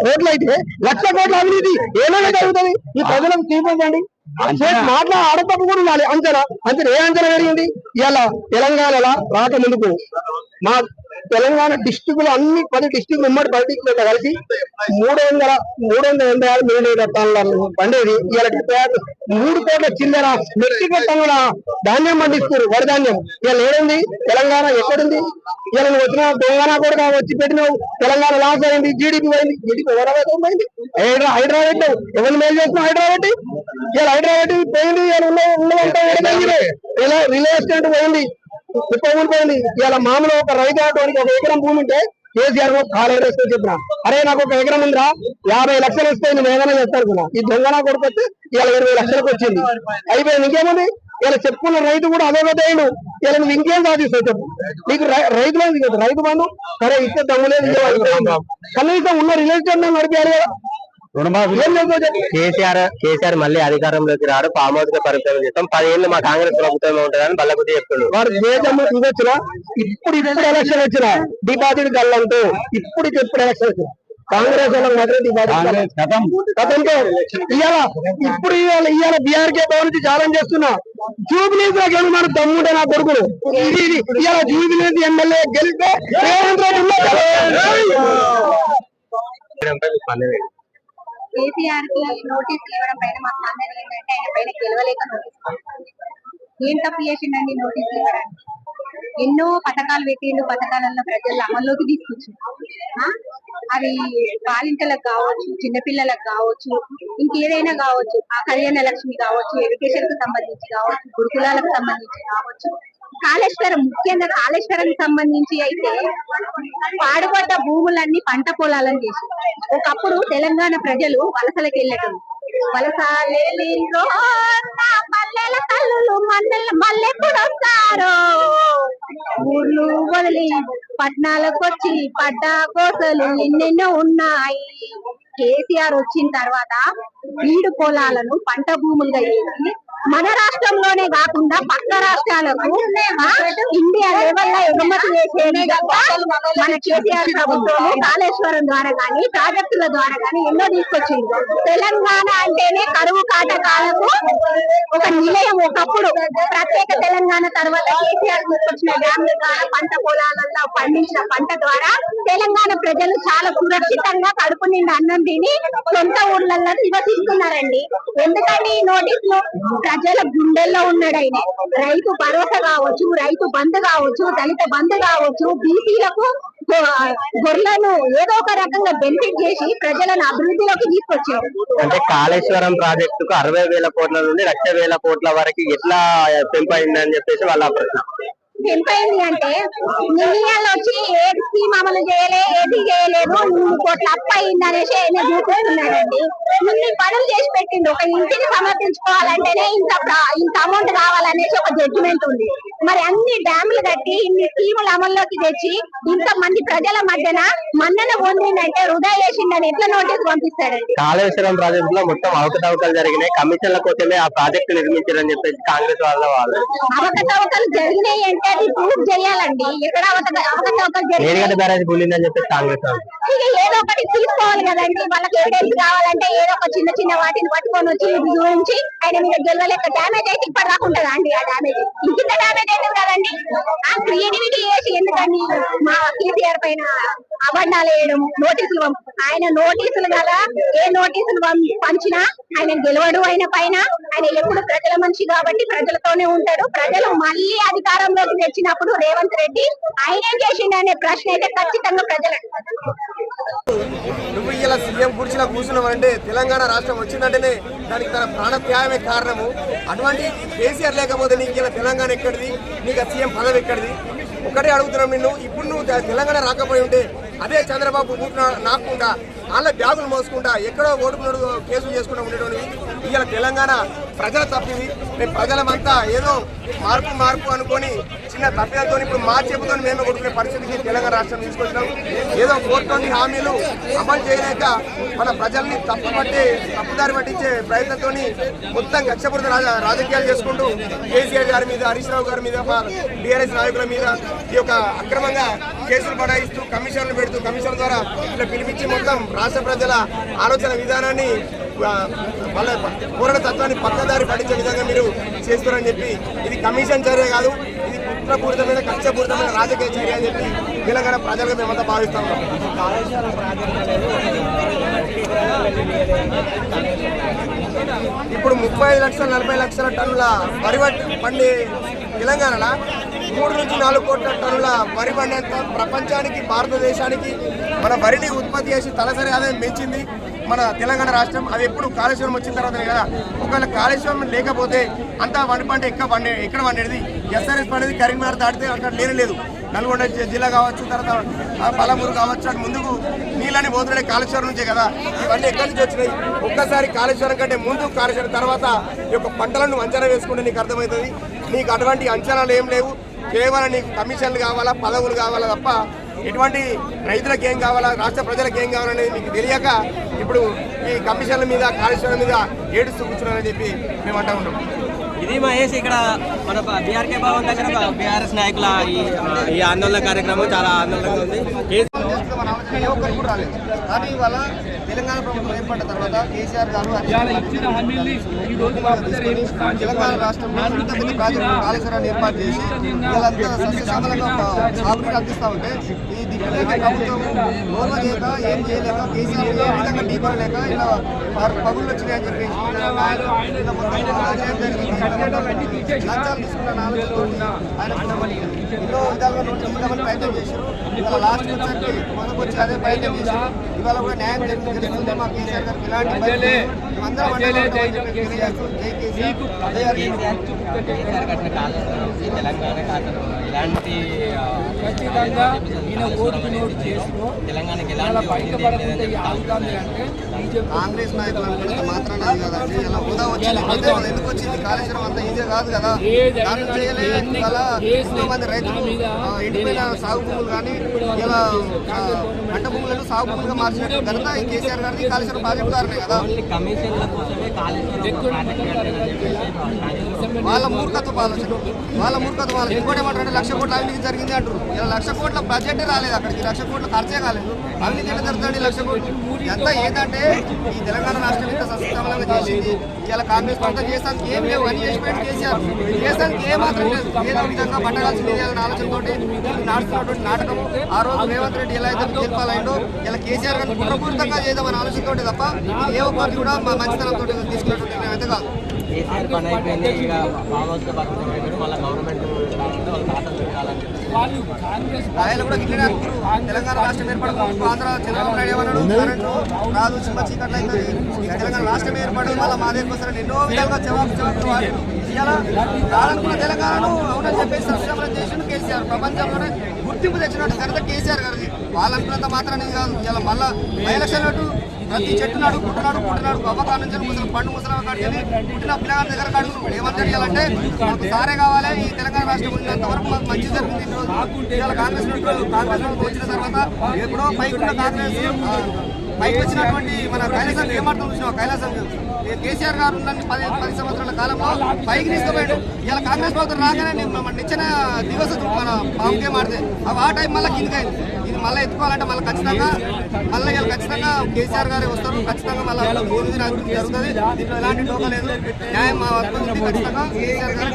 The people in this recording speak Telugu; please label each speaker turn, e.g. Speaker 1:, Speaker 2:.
Speaker 1: కోట్లు అయితే లక్ష కోట్ల అవినీతి ఏమైనా జరుగుతుంది? ఈ ప్రజలకు తీర్పించండి మాట్లా ఆడతప్పు కూడా ఉండాలి. అంచనా. అంచనా ఏ అంచనా జరిగింది? ఇలా తెలంగాణలో రాక ముందుకు మా తెలంగాణ డిస్టిక్లు అన్ని పది డిస్టిక్ ఉమ్మడి పది డిస్టిక్ కలిసి మూడు వందల మూడు వందల ఎనభై ఆరు మిలియన్ టన్నుల పండేది. ఇలా మూడు కోట్ల చిల్లర మెట్రిక్ టన్నుల ధాన్యం పండిస్తారు వరి ధాన్యం. ఇలా ఏడుంది? తెలంగాణ ఎక్కడుంది? ఇలా వచ్చిన తెలంగాణ కూడా వచ్చి పెట్టినావు. తెలంగాణ లాస్ అయింది జీడిపి పోయింది. జీడిపి హైదరాబాద్ పోయింది. హైదరాబాద్ ఎవరిని మేలు చేస్తున్నావు హైదరాబాద్ ఇలా హైదరాబాద్ పోయింది ఇలా ఉన్న ఉన్నదంతా ఇలా ఎస్టేట్ పోయింది. ముప్పై మూడు పోయింది ఇలా మామూలు ఒక రైతు ఆటోనికి ఒక ఎకరం భూమి ఉంటే కేసీఆర్ కాలేజ్ వేస్తే చెప్పిన. అరే నాకు ఒక ఎకరం ఉందిరా యాభై లక్షలు ఇస్తే నేను ఏదైనా చేస్తాను ఈ దొంగన నా కొడుకు వస్తే ఇలా ఇరవై లక్షలకు వచ్చింది. అయిపోయింది ఇంకేముంది? ఇలా చెప్పుకున్న రైతు కూడా అదే పెద్దయ్యాడు ఇలా నువ్వు ఇంకేం సాధిస్తావు చెప్పు. నీకు రైతు లేదు కదా రైతు బంధు సరే ఇస్తే దమ్ము లేదు కనీసం ఉన్న రిలేషన్ నడిపేయాలి కదా.
Speaker 2: కేసీఆర్ కేసీఆర్ మళ్ళీ అధికారంలోకి రాడు గా పరిపాలన చేస్తాం. పదేళ్ళు మా కాంగ్రెస్ ప్రభుత్వం ఉంటుందని బల్లబుద్ధి చెప్తుండ్రు
Speaker 1: వారు దేశంలో చూసొచ్చిన ఇప్పుడు ఇప్పుడు ఎలక్షన్ వచ్చిన డిపాజిట్ గల్లంటూ ఇప్పుడు ఇప్పుడు ఎలక్షన్ వచ్చిన. కాంగ్రెస్ ఇవాళ ఇప్పుడు ఇవాళ ఇవాళ బీఆర్కే భవన్ నుంచి ఛాలెంజ్ చేస్తున్నా. జూబిలీస్లో గెలు మన తమ్ముడే నా కొడుకులు ఇది ఇది ఇవాళ జూబిలీస్ ఎమ్మెల్యే గెలిస్తే రేవంత్ రెడ్డి.
Speaker 3: కేసీఆర్కి నోటీస్ ఇవ్వడం పైన మాకు స్పందన ఏంటంటే ఆయన పైన గెలవలేక నోటీస్ ఏం తప్పు చేసిండండి నోటీస్ ఇవ్వడానికి ఎన్నో పథకాలు పెట్టిండు పథకాలలో ప్రజలు అమల్లోకి తీసుకొచ్చిండు. అవి బాలింతలకు కావచ్చు చిన్నపిల్లలకు కావచ్చు ఇంకేదైనా కావచ్చు. ఆ కళ్యాణ లక్ష్మి కావచ్చు ఎడ్యుకేషన్కు సంబంధించి కావచ్చు గురుకులాలకు సంబంధించి కావచ్చు. కాళేశ్వరం ముఖ్యంగా కాళేశ్వరం సంబంధించి అయితే పాడుపడ్డ భూములన్నీ పంట పొలాలను చేసి ఒకప్పుడు తెలంగాణ ప్రజలు వలసలకు వెళ్ళటం వలసలేలిండ్రో పల్లెల తల్లులు ఊర్లు వదిలి పట్నాలకు వచ్చి పడ్డ కోసలు ఎన్నెన్నో ఉన్నాయి. కేసీఆర్ వచ్చిన తర్వాత వీడు పొలాలను పంట భూములుగా చేసి మన రాష్ట్రంలోనే కాకుండా పక్క రాష్ట్రాలకు ఇండియా లెవెల్లో ఎగుమతి చేసే మన కేసీఆర్ ప్రభుత్వం కాళేశ్వరం ద్వారా కానీ ప్రాజెక్టుల ద్వారా కానీ ఎన్నో తీసుకొచ్చింది. తెలంగాణ అంటేనే కరువు కాటకాలకు ఒక నిలయం ఒకప్పుడు. ప్రత్యేక తెలంగాణ తర్వాత కేసీఆర్ తీసుకొచ్చిన డ్యామ్ల ద్వారా పంట పొలాలలో పండించిన పంట ద్వారా తెలంగాణ ప్రజలు చాలా సురక్షితంగా కడుపు నిండా అన్నం తిని సొంత ఊర్లలో నివసిస్తున్నారండి ఎందుకంటే ఈ నోటీసులు? ప్రజల గుండెల్లో ఉన్నాడు ఆయన. రైతు భరోసా కావచ్చు రైతు బంధు కావచ్చు దళిత బంధు కావచ్చు బీసీలకు గొర్రెలను ఏదో ఒక రకంగా బెనిఫిట్ చేసి ప్రజలను అభివృద్ధిలోకి తీసుకొచ్చారు
Speaker 2: అంటే కాళేశ్వరం ప్రాజెక్టు కు అరవై వేల కోట్ల నుండి లక్ష వేల కోట్ల వరకు ఎట్లా పెంపైందని చెప్పేసి వాళ్ళ ప్రశ్న.
Speaker 3: ఎంపైంది అంటే నిన్నయాలు వచ్చి ఏది స్కీమ్ అమలు చేయలే ఏది చేయలేదు ఇన్ని కోట్ల అప్పు అయింది అనేసి ఆయన చూపిస్తున్నారండి ఇన్ని పనులు చేసి పెట్టింది ఒక ఇంటిని సమర్థించుకోవాలంటేనే ఇంత ఇంత అమౌంట్ కావాలనేసి ఒక జడ్జిమెంట్ ఉంది. మరి అన్ని డ్యాములు కట్టి ఇన్ని స్కీములు అమల్లోకి తెచ్చి ఇంత మంది ప్రజల మధ్యన మన్నన పొందిందంటే వృధా చేసిండని ఎట్లా నోటీస్ పంపిస్తాడండి
Speaker 2: కాళేశ్వరం ప్రాజెక్ట్లో మొత్తం అవకతవకలు జరిగినాయి. కమిషన్ల కోసమే ఆ ప్రాజెక్టు నిర్మించారని చెప్పేసి కాంగ్రెస్ వాళ్ళ వాళ్ళు.
Speaker 3: అవకతవకలు జరిగినాయి అంటే అది ప్రూఫ్ చేయాలండి. ఎక్కడ అవకత అవకతవకలు జరిగినాయి?
Speaker 2: బ్యారేజ్ కూలిందని చెప్పేసి కాంగ్రెస్ వాళ్ళు.
Speaker 3: ఇక ఏదో ఒకటి తీసుకోవాలి కదండి. వాళ్ళకి ఎవిడెన్స్ కావాలంటే ఏదో ఒక చిన్న చిన్న వాటిని పట్టుకొని వచ్చి చూపించి ఆయన మీద గెలవలేక డ్యామేజ్ అయితే ఇప్పటి ఉంటుందా అండి ఆ డ్యామేజ్? ఇంత కదండి ఆ క్రియేటివిటీ చేసి ఎందుకని మా కేసీఆర్ పైన అబద్ధాలు వేయడం నోటీసులు ఆయన నోటీసులు గల ఏ నోటీసులు పంచినా ఆయన గెలవడు ఆయన పైన. ఆయన ఎప్పుడు ప్రజల మనిషి కాబట్టి ప్రజలతోనే ఉంటాడు. ప్రజలు మళ్ళీ అధికారంలోకి తెచ్చినప్పుడు రేవంత్ రెడ్డి ఆయన ఏం చేసిండు అనే ప్రశ్న అయితే ఖచ్చితంగా ప్రజలు
Speaker 4: నువ్వు ఇలా సీఎం కుర్చీలో కూర్చున్నావంటే తెలంగాణ రాష్ట్రం వచ్చిందంటేనే దానికి తన ప్రాణత్యాగమే కారణము. అటువంటి కేసీఆర్ లేకపోతే నీకు ఇలా తెలంగాణ ఎక్కడిది? నీకు ఆ సీఎం పదవి ఎక్కడిది? ఒకటే అడుగుతున్నాం నిన్ను. ఇప్పుడు నువ్వు తెలంగాణ రాకపోయి ఉంటే అదే చంద్రబాబు ఊపిన నాకుండా వాళ్ళ బ్యాగులు మోసుకుంటా ఎక్కడో ఓడుకున్నాడు కేసులు చేసుకుంటూ ఉండేటోనివి ఇవాళ తెలంగాణ ప్రజల తప్పింది. మేము ప్రజలమంతా ఏదో మార్పు మార్పు అనుకొని చిన్న తప్పిదతో ఇప్పుడు మా చెబుతో మేమే కొట్టుకునే పరిస్థితికి తెలంగాణ రాష్ట్రం తీసుకొచ్చినాం. ఏదో కోర్టులోని హామీలు అమలు చేయలేక మన ప్రజల్ని తప్పుపట్టి తప్పుదారి పట్టించే ప్రయత్నంతో మొత్తం కక్షపూరిత రాజ- రాజకీయాలు చేసుకుంటూ కేసీఆర్ గారి మీద హరీష్ రావు గారి మీద మా బీఆర్ఎస్ నాయకుల మీద ఈ యొక్క అక్రమంగా కేసులు బడాయిస్తూ కమిషన్లు పెడుతూ కమిషన్ ద్వారా ఇట్లా పిలిపించి మొత్తం రాష్ట్ర ప్రజల ఆలోచన విధానాన్ని వాళ్ళ పోరాట తత్వాన్ని పక్కదారి పట్టించే విధంగా మీరు చేస్తున్నారని చెప్పి ఇది కమిషన్ చర్య కాదు ఇది కుట్రపూరితమైన కక్షపూరితమైన రాజకీయ చర్య అని చెప్పి తెలంగాణ ప్రజలుగా మేమంతా భావిస్తా ఉన్నాం ఇప్పుడు ముప్పై లక్షల నలభై లక్షల టన్నుల వరి పండే పండి తెలంగాణలో మూడు నుంచి నాలుగు కోట్ల టన్నుల వరి పండేంత ప్రపంచానికి భారతదేశానికి మన వరిని ఉత్పత్తి చేసి తలసరి ఆదాయం పెంచింది మన తెలంగాణ రాష్ట్రం. అది ఎప్పుడు కాళేశ్వరం వచ్చిన తర్వాతనే కదా. ఒకవేళ కాళేశ్వరం లేకపోతే అంతా వన్ పంట ఎక్కడ పండే ఎక్కడ పండేది ఎస్ఆర్ఎస్ పండేది కరీంనగర్ దాటితే అక్కడ లేనే లేదు. నల్గొండ జిల్లా కావచ్చు తర్వాత పలమూరు కావచ్చు అటు ముందుకు నీళ్ళని పోతున్నాయి కాళేశ్వరం నుంచే కదా. ఇవన్నీ ఎక్కడి నుంచి వచ్చినాయి? ఒక్కసారి కాళేశ్వరం కంటే ముందు కాళేశ్వరం తర్వాత ఈ యొక్క పంటలను అంచనా వేసుకుంటే నీకు అర్థమవుతుంది. నీకు అటువంటి అంచనాలు ఏం లేవు. కేవలం నీకు కమిషన్లు కావాలా పదవులు కావాలా తప్ప ఎటువంటి రైతులకు ఏం కావాలా రాష్ట్ర ప్రజలకు ఏం కావాలనేది మీకు తెలియక ఇప్పుడు ఈ కమిషన్ల మీద కాళేశ్వరం మీద ఏడుస్తూ కూర్చున్నారని చెప్పి మేము అంటా ఉన్నాం.
Speaker 2: ఇది మహేష్ ఇక్కడ మన బీఆర్కే భవన్ దగ్గర బీఆర్ఎస్ నాయకుల ఈ ఈ ఆందోళన కార్యక్రమం చాలా ఆందోళనగా ఉంది.
Speaker 4: ఏ ఒక్కరికి కూడా రాలేదు. కానీ ఇవాళ తెలంగాణ ప్రభుత్వం ఏర్పడిన తర్వాత కేసీఆర్ గారు తెలంగాణ రాష్ట్రంలో ఇంత పెద్ద ప్రాజెక్టు కాళేశ్వరాన్ని ఏర్పాటు చేసి వీళ్ళంతా సస్యశ్యామలంగా ఒక సాగునీరు అందిస్తా ఉంటే ఈ దిక్కులేక ప్రభుత్వం ఓర్వ చేయక ఏం చేయలేక కేసీఆర్ ఏ విధంగా ఢీపడలేక ఇలా ప- పగుళ్ళు వచ్చినాయని చెప్పి ఇలా నాయకులు ఇలా మొత్తం అన్యాయం జరిగింది. లంచాలు తీసుకున్న నాలుగు ఆయన ఎన్నో విధాలుగా నోటీసులు ఇద్దామని ప్రయత్నం చేశారు ఇవాళ లాస్ట్ వచ్చరికి మొదటి వచ్చి అదే ప్రయత్నం చేశారు ఇవాళ కూడా న్యాయం జరుగుతుంది మా కేసీఆర్ గారికి. మేమందరం
Speaker 2: ఎలాంటి
Speaker 5: ఖచ్చితంగా ఈయన నోటు చేసుకో
Speaker 2: తెలంగాణకి
Speaker 5: అంటే
Speaker 4: కాంగ్రెస్ నాయకులు అది కదండి ఇలా హోదా వచ్చింది ఎందుకు వచ్చింది కాళేశ్వరం అంత ఈజీ కాదు కదా దాన్ని చేయలే ఇవాళ ఎంతో మంది రైతులు ఎండిపోయిన సాగు భూములు కానీ ఇలా పంట భూములను సాగు భూములుగా మార్చినట్టు ఘనత ఈ కేసీఆర్ గారిది కాళేశ్వరం ప్రాజెక్టు గారినే కదా. వాళ్ళ మూర్ఖత్వ ఆలోచన వాళ్ళ మూర్ఖత్వ ఆలోచన ఇంకోటి ఏమంటారంటే లక్ష కోట్ల అవినీతి జరిగింది అంటారు. ఇలా లక్ష కోట్ల బడ్జెట్ రాలేదు అక్కడికి. లక్ష కోట్ల ఖర్చే కాలేదు. అవినీతి ఎట్లా జరుగుతుంది? లక్ష కోట్లు. ఎంత ఏంటంటే ఈ తెలంగాణ రాష్ట్రం ఇంత సస్యశ్యామలంగా చేసింది. ఇలా కాంగ్రెస్ పార్టీ చేసానికి ఏం లేవు. అని చేసిపోయింది కేసీఆర్ చేసానికి ఏ మాత్రం లేదు. ఏదో విధంగా పట్టగాల్సింది చేయాలనే వీళ్ళు నాటుతున్నటువంటి నాటకం ఆ రోజు రేవంత్ రెడ్డి ఎలా అయితే గెలుపాలైందో ఇలా కేసీఆర్ గారిని కుట్రపూరితంగా చేద్దామని ఆలోచనతోటి తప్ప ఏ ఒక్కరికి కూడా మా మంచితనంతో తీసుకున్నటువంటి నిర్ణయం అయితే కాదు.
Speaker 2: కేసీఆర్ పని అయిపోయింది ఇక ఫామ్ హౌస్లో పరిమితం అయిపోయింది మళ్ళీ గవర్నమెంట్ వాళ్ళ ఖాతాలు పెట్టాలని చెప్పేసి
Speaker 5: వాళ్ళు కాంగ్రెస్
Speaker 4: రాయలు కూడా అనుకున్నారు. తెలంగాణ రాష్ట్రం ఏర్పడక ఆంధ్ర చంద్రబాబు నాయుడు ఏమన్నాడు? కరెంటు రాదు చీకట్లు అవుతుంది తెలంగాణ రాష్ట్రం ఏర్పడడం వల్ల మా దగ్గర ఎన్నో విధాలుగా జవాబు జవాబు వాడారు రావాలనుకున్న తెలంగాణను అవునని చెప్పేసి సంక్షేమం చేసిన కేసీఆర్. ప్రపంచంలోనే గుర్తింపు తెచ్చినట్టు ఘనత కేసీఆర్ గారిది వాళ్ళు అనుకున్నంత కాదు ఇలా మళ్ళీ ఎలక్షన్ అటు ప్రతి చెట్టు నాడు పుట్టినాడు పుట్టినాడు అవ్వకాల నుంచి ముసలి పండు ముసలి కట్టుకుని పుట్టిన పిల్లగారి దగ్గర కడుగును ఏమంటే చేయాలంటే మాకు సారే కావాలి ఈ తెలంగాణ రాష్ట్రం ఉన్నంత వరకు మాకు మంచి జరిగింది ఈ ఇవాళ కాంగ్రెస్ కాంగ్రెస్ వచ్చిన తర్వాత ఎప్పుడో పైకి కాంగ్రెస్ పైకి వచ్చినటువంటి మన కైలాసం ఏమాత్రం చూసినాం కైలాసం కేసీఆర్ గారు ఉన్న పది పది సంవత్సరాల కాలంలో పైకి తీసుకుపోయాడు. ఇలా కాంగ్రెస్ ప్రభుత్వం రాగానే నేను మన నిచ్చిన దివస మన పాముకే మాడితే అవి ఆ టైం మళ్ళీ కిందకైంది ఇది మళ్ళీ ఎత్తుకోవాలంటే మళ్ళీ ఖచ్చితంగా మళ్ళీ ఇలా ఖచ్చితంగా కేసీఆర్ గారే వస్తారు. ఖచ్చితంగా మళ్ళీ అభివృద్ధి అభివృద్ధి జరుగుతుంది. దీంట్లో ఎలాంటి డోకా లేదు. న్యాయం మా వరకు ఉంది. ఖచ్చితంగా కేసీఆర్ గారు